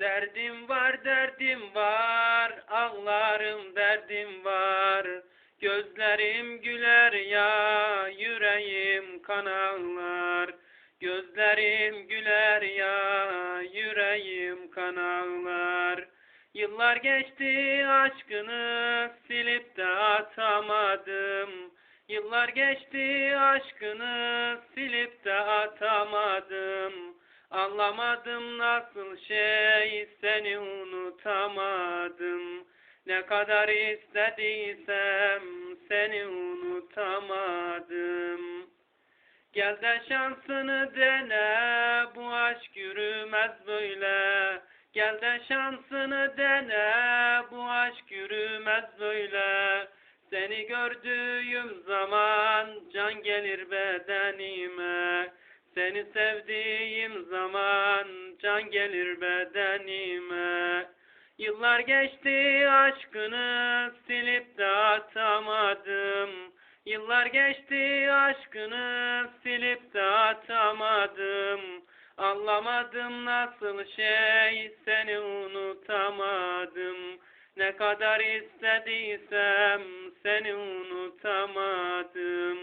Derdim var derdim var ağlarım derdim var. Gözlerim güler ya yüreğim kan ağlar. Gözlerim güler ya yüreğim kan ağlar. Yıllar geçti aşkını silip de atamadım. Yıllar geçti aşkını silip de atamadım Anlamadım nasıl şey seni unutamadım. Ne kadar istediysem seni unutamadım. Gel de şansını dene bu aşk yürümez böyle. Gel de şansını dene bu aşk yürümez böyle. Seni gördüğüm zaman can gelir bedenime. Seni sevdiğim can gelir bedenime. Yıllar geçti aşkını silip de atamadım. Yıllar geçti aşkını silip de atamadım. Anlamadım nasıl şey seni unutamadım. Ne kadar istediysem seni unutamadım.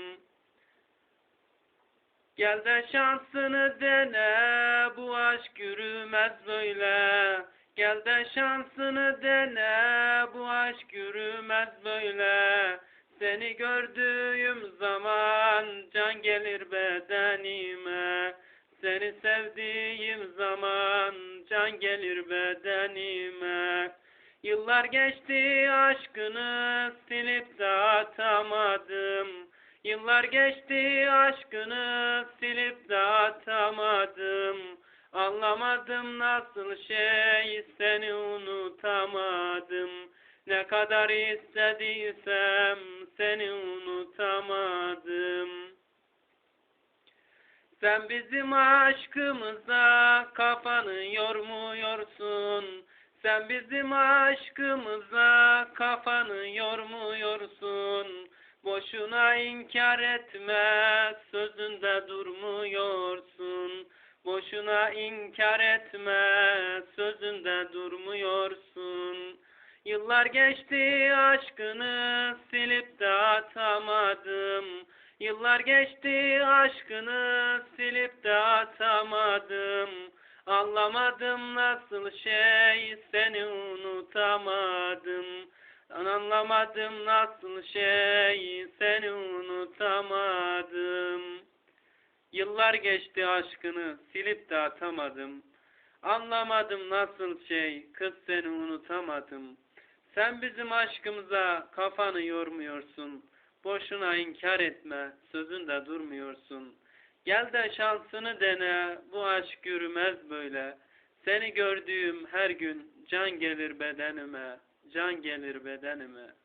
Gel de şansını dene aşk yürümez böyle. Gel de şansını dene bu aşk yürümez böyle. Seni gördüğüm zaman can gelir bedenime. Seni sevdiğim zaman can gelir bedenime. Yıllar geçti aşkını silip de atamadım. Yıllar geçti aşkını silip de atamadım Anlamadım nasıl şey seni unutamadım. Ne kadar istediysem seni unutamadım. Sen bizim aşkımıza kafanı yormuyorsun. Sen bizim aşkımıza kafanı yormuyorsun. Boşuna inkar etme, Boşuna inkar etme, sözünde durmuyorsun. Yıllar geçti aşkını silip de atamadım. Yıllar geçti aşkını silip de atamadım. Anlamadım nasıl şey seni unutamadım. Anlamadım nasıl şey seni unutamadım. Yıllar geçti aşkını silip de atamadım. Anlamadım nasıl şey kız seni unutamadım. Sen bizim aşkımıza kafanı yormuyorsun. Boşuna inkar etme sözünde durmuyorsun. Gel de şansını dene bu aşk yürümez böyle. Seni gördüğüm her gün can gelir bedenime can gelir bedenime.